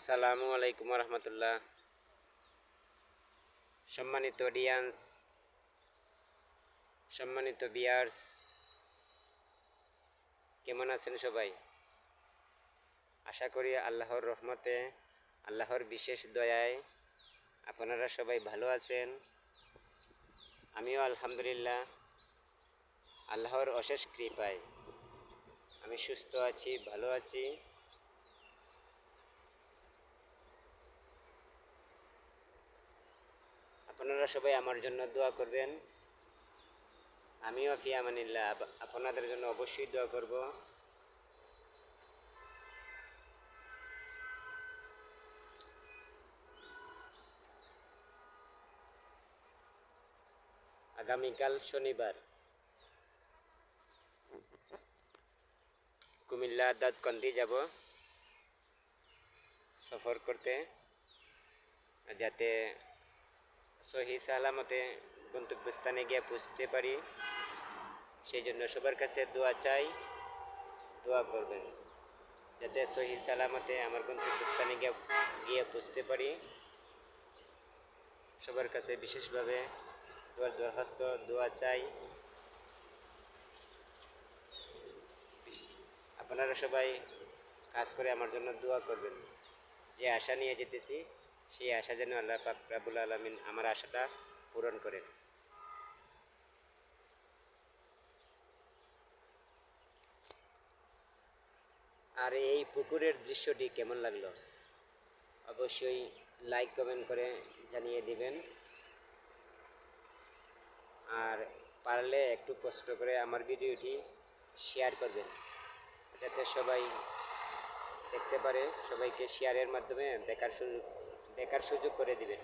আসসালামু আলাইকুম রহমতুল্লাহ সম্মানিত অডিয়েন্স সম্মানিত বিয়ার্স কেমন আছেন সবাই? আশা করি আল্লাহর রহমতে, আল্লাহর বিশেষ দয়ায় আপনারা সবাই ভালো আছেন। আমিও আলহামদুলিল্লাহ, আল্লাহর অশেষ কৃপায়। আমি সুস্থ আছি, ভালো আছি। আপনারা সবাই আমার জন্য দোয়া করবেন। আমিও ফিয়ামানিল্লাহ আপনাদের জন্য অবশ্যই দোয়া করব। আগামীকাল শনিবার। কুমিল্লা দাঁতকন্দি যাব। সফর করতে। যাতে সহি সালামতে গন্তব্যস্থানে গিয়ে পুষতে পারি। সেই জন্য সবার কাছে দোয়া চাই, দোয়া করবেন। যাতে সহি সালামতে আমার গন্তব্যস্থানে গিয়ে গিয়ে পুষতে পারি। সবার কাছে বিশেষভাবে দোয়ার দরখাস্ত, দোয়া চাই। আপনারা সবাই কাজ করে আমার জন্য দোয়া করবেন। যে আশা নিয়ে যেতেছি সেই আশা যেন আল্লাহ পাক রাবুল আলমিন আমার আশাটা পূরণ করেন। আর এই পুকুরের দৃশ্যটি কেমন লাগল? অবশ্যই লাইক কমেন্ট করে জানিয়ে দিবেন। আর পারলে একটু কষ্ট করে আমার ভিডিওটি শেয়ার করবেন। যাতে সবাই দেখতে পারে, সবাইকে শেয়ারের মাধ্যমে দেখার সুযোগ দেখার সুযোগ করে দিবেন।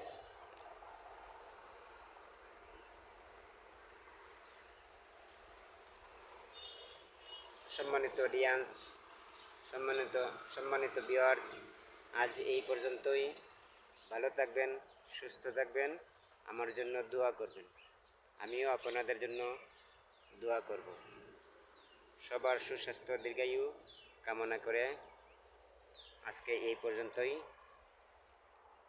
সম্মানিত অডিয়েন্স সম্মানিত সম্মানিত ভিউয়ার্স আজ এই পর্যন্তই। ভালো থাকবেন, সুস্থ থাকবেন, আমার জন্য দোয়া করবেন। আমিও আপনাদের জন্য দোয়া করব। সবার সুস্বাস্থ্য, দীর্ঘায়ু কামনা করে আজকে এই পর্যন্তই।